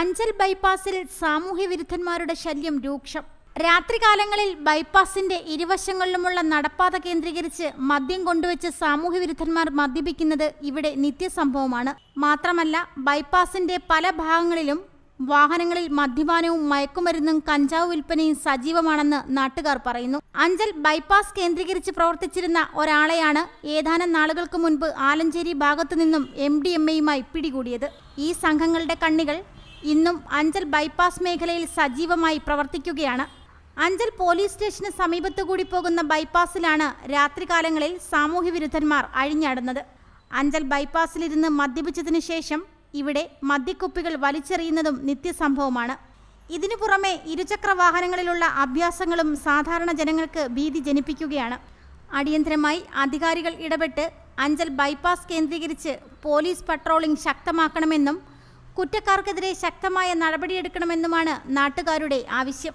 അഞ്ചൽ ബൈപ്പാസിൽ സാമൂഹ്യ വിരുദ്ധന്മാരുടെ ശല്യം രൂക്ഷം. രാത്രികാലങ്ങളിൽ ബൈപ്പാസിന്റെ ഇരുവശങ്ങളിലുമുള്ള നടപ്പാത കേന്ദ്രീകരിച്ച് മദ്യം കൊണ്ടുവച്ച് സാമൂഹ്യ വിരുദ്ധന്മാർ മദ്യപിക്കുന്നത് ഇവിടെ നിത്യസംഭവമാണ്. മാത്രമല്ല ബൈപ്പാസിന്റെ പല ഭാഗങ്ങളിലും വാഹനങ്ങളിൽ മദ്യപാനവും മയക്കുമരുന്നും കഞ്ചാവ് വിൽപ്പനയും സജീവമാണെന്ന് നാട്ടുകാർ പറയുന്നു. അഞ്ചൽ ബൈപ്പാസ് കേന്ദ്രീകരിച്ച് പ്രവർത്തിച്ചിരുന്ന ഒരാളെയാണ് ഏതാനും നാളുകൾക്ക് മുൻപ് ആലഞ്ചേരി ഭാഗത്തു നിന്നും എം ഡി എം പിടികൂടിയത്. ഈ സംഘങ്ങളുടെ കണ്ണികൾ ഇന്നും അഞ്ചൽ ബൈപ്പാസ് മേഖലയിൽ സജീവമായി പ്രവർത്തിക്കുകയാണ്. അഞ്ചൽ പോലീസ് സ്റ്റേഷന് സമീപത്തു കൂടി പോകുന്ന ബൈപ്പാസിലാണ് രാത്രികാലങ്ങളിൽ സാമൂഹ്യ വിരുദ്ധന്മാർ അഴിഞ്ഞാടുന്നത്. അഞ്ചൽ ബൈപ്പാസിലിരുന്ന് മദ്യപിച്ചതിനു ശേഷം ഇവിടെ മദ്യക്കുപ്പികൾ വലിച്ചെറിയുന്നതും നിത്യസംഭവമാണ്. ഇതിനു പുറമെ ഇരുചക്ര വാഹനങ്ങളിലുള്ള അഭ്യാസങ്ങളും സാധാരണ ജനങ്ങൾക്ക് ഭീതി ജനിപ്പിക്കുകയാണ്. അടിയന്തരമായി അധികാരികൾ ഇടപെട്ട് അഞ്ചൽ ബൈപ്പാസ് കേന്ദ്രീകരിച്ച് പോലീസ് പട്രോളിംഗ് ശക്തമാക്കണമെന്നും കുറ്റക്കാർക്കെതിരെ ശക്തമായ നടപടിയെടുക്കണമെന്നുമാണ് നാട്ടുകാരുടെ ആവശ്യം.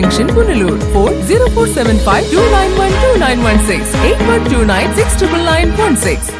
junction, Punalur. 40475 291 2916 8129 69916.